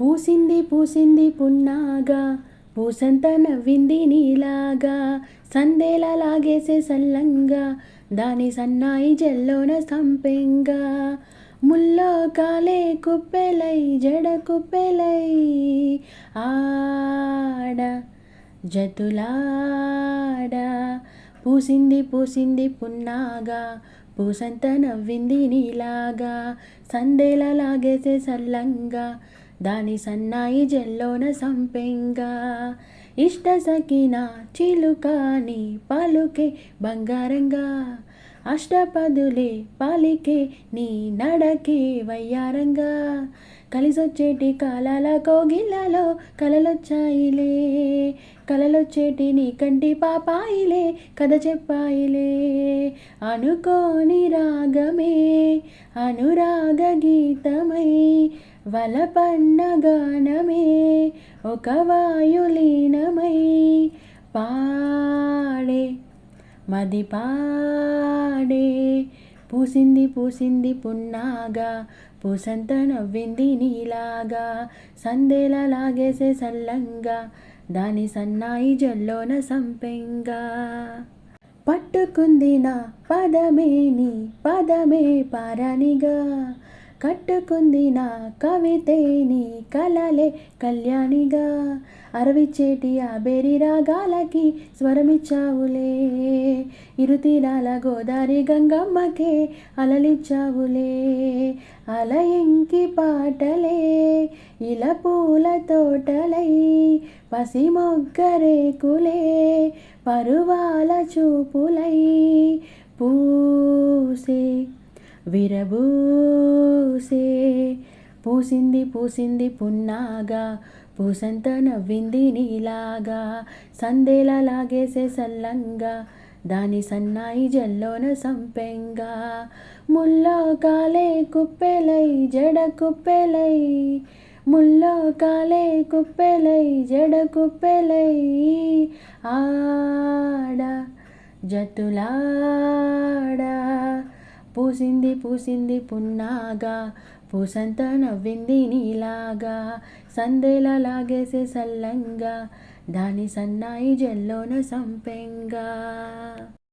పూసింది పూసింది పున్నాగా పూసంత నవ్వింది నీలాగా సందేలా లాగేసే సల్లంగా దాని సన్నాయి జల్లోన సంపెంగా. ముల్లో కాలే కుప్పెలై జడ కుప్పెలై ఆడ జతులాడ. పూసింది పూసింది పున్నాగా పూసంత నవ్వింది నీలాగా సందేలా లాగేసే సల్లంగా దాని సన్నాయి జల్లోన సంపెంగా. ఇష్ట సకిన చిలుకాని పలుకే బంగారంగా అష్టపదులే పాలికే నీ నడకే వయ్యారంగా. కలిసొచ్చేటి కాలాల కోగిళ్ళలో కలలొచ్చాయిలే కలలొచ్చేటి నీ కంటి పాపాయిలే కథ చెప్పాయిలే. అనుకోని రాగమే అనురాగ గీతమై వలపన్న గానమే ఒక వాయులీనమై పాడే మది పా పూసింది పూసింది పున్నాగా పూసంత నవ్వింది నీలాగా సందేలా లాగేసే సల్లంగా దాని సన్నాయి జల్లోన సంపెంగా. పట్టుకుంది నా పదమే నీ పదమే పారానిగా కట్టుకుంది నా కవితే నీ కలలే కళ్యాణిగా. అరవిచ్చేటి ఆ బేరి రాగాలకి స్వరమిచ్చావులే. ఇరుతీరాల గోదారి గంగమ్మకే అలలిచ్చావులే. అలయంకి పాటలే ఇలా పూల తోటలై పసి మొగ్గరేకులే పరువాల చూపులై. పూ విరబూసే. పూసింది పూసింది పున్నాగా పూసంత నవ్వింది నీలాగా. సందేలా లాగేసే సల్లంగా దాని సన్నాయి జల్లోన సంపెంగా. ముల్లో కాలే కుప్పెలై జడ కుప్పెలై. ముల్లో కాలే కుప్పెలై జడ కుప్పెలై. ఆడ జతులాడా. పూసింది పూసింది పున్నాగా పూసంత నవ్వింది నీలాగా. సందేలా లాగేసే సల్లంగా దాని సన్నాయి జల్లోన సంపెంగా.